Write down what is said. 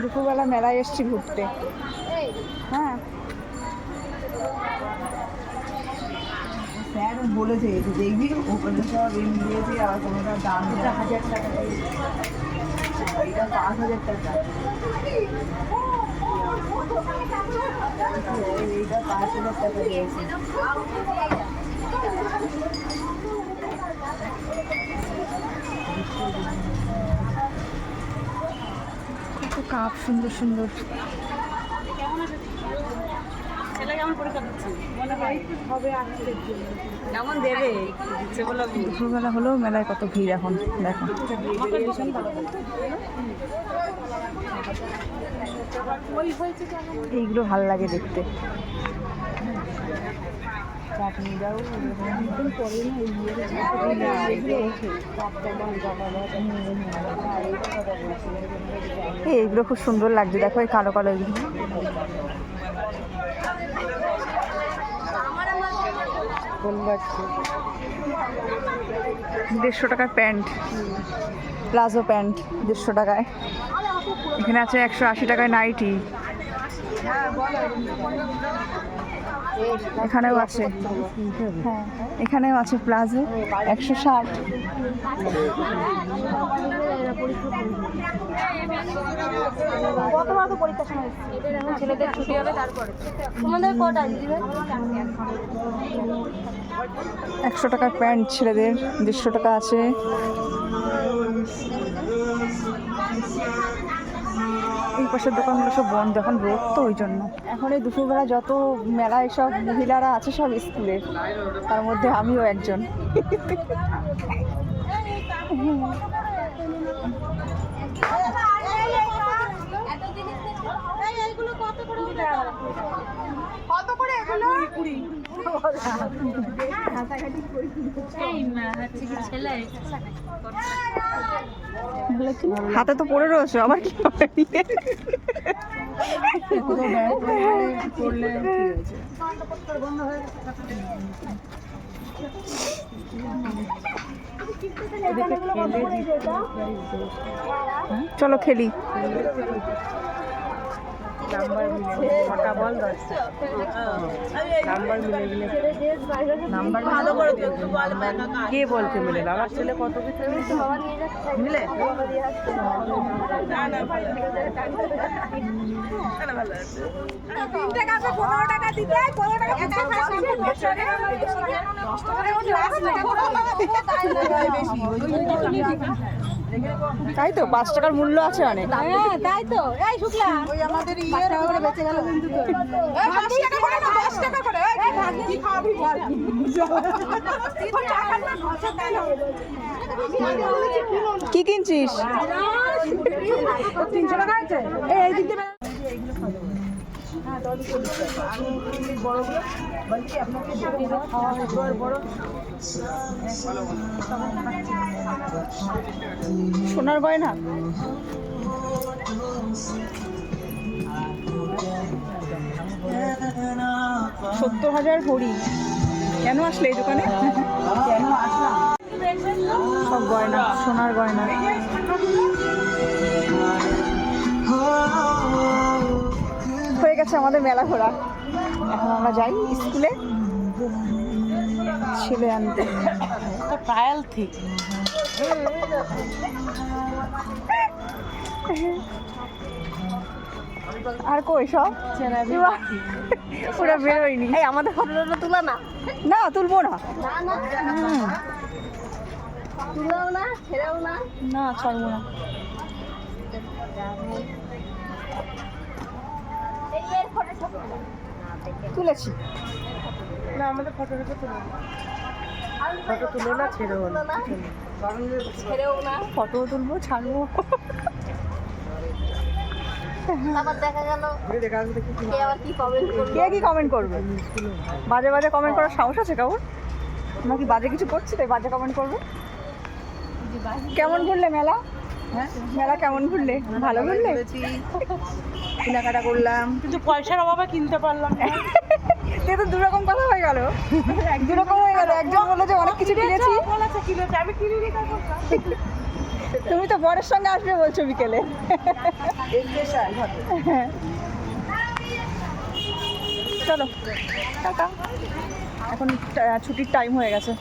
দুপুরবেলা মেলায় এসছি ঘুরতে। হ্যাঁ। স্যার বলেছে যে দেখবি ওখানে সব এম দিয়েছে আর কোনোটা দাম এটা হাজার টাকা। এটা পাঁচ হাজার টাকা। এইটা দিয়েছে কাপ সুন্দর সুন্দর। দুপুরবেলা হলেও মেলায় কত ভিড় এখন দেখো। এইগুলো ভালো লাগে দেখতে। এই এইগুলো খুব সুন্দর লাগছে দেখো এই কালো কালো এগুলো দেড়শো টাকার প্যান্ট। প্লাজো প্যান্ট দেড়শো টাকায়। এখানে আছে একশো আশি টাকায় নাইটি। এখানেও আছে। হ্যাঁ। এখানেও আছে প্লাজো। একশো ষাট। ছেলেদের ছুটি হবে তারপরে। তোমাদের কটা একশো টাকার প্যান্ট ছেলেদের, দেড়শো টাকা আছে। এই পাশের দোকানগুলো সব বন্ধ, এখন রোদ তো ওই জন্য। এখন এই দুপুরবেলা যত মেলা এসব মহিলারা আছে, সব স্কুলে। তার মধ্যে আমিও একজন। হাতে তো পড়ে রয়েছে আবার কি চলো খেলি। নাম্বার মিলে কটা বল দশটা নাম্বার মিলে গেলে নাম্বার ভালো করে কে বলছে মিলে আমার ছেলে কত কিছু মিলে তিনটে কাপে পনেরো টাকা দিতে পনেরো টাকা তাই তো পাঁচ টাকার মূল্য আছে অনেক। হ্যাঁ তাই তো। এই শুক্লা। ওই আমাদের ইয়ে করে বেঁচে গেল কিন্তু দশ টাকা করে না দশ টাকা করে। এই ভাগ্নি কি খাবি? বল টাকা না নশো টাকা কি কিনছিস? তিনশো টাকা আছে? এই সোনার গয়না? সত্তর হাজার ভরি কেন আসলে এই দোকানে? কেন আসলাম? সব গয়না সোনার গয়না। গেছে আমাদের মেলা ঘোরা। এখন আমরা যাই স্কুলে। ছেলে আনতে। ট্রায়াল ঠিক আর কই সব? ওরা বেরোয়নি। এই আমাদের ফটোটা তুলা না। না তুলবো না। না না। তুলাও না ছেড়েও না। না ছাড়বো না। তুলেছি। না আমাদের ফটোটা তুলে ফটো তুলে না ছেড়ে হলো ছেড়েও না। ফটো তুলবো ছাড়বো। কে কি কমেন্ট করবে? বাজে বাজে কমেন্ট করার সাহস আছে কাউর নাকি বাজে কিছু করছি তাই বাজে কমেন্ট করবে? কেমন ঘুরলে মেলা? হ্যাঁ মেলা কেমন ঘুরলে? ভালো ঘুরলে? কেনাকাটা করলাম। কিন্তু পয়সার অভাবে কিনতে পারলাম না। তো দু রকম কথা হয়ে গেল। দু রকম হয়ে গেল। একজন বলল যে অনেক কিছু কিনেছি? আমি কিনিনি তুমি তো বরের সঙ্গে আসবে বলছো বিকেলে। চলো টাটা। এখন ছুটির টাইম হয়ে গেছে।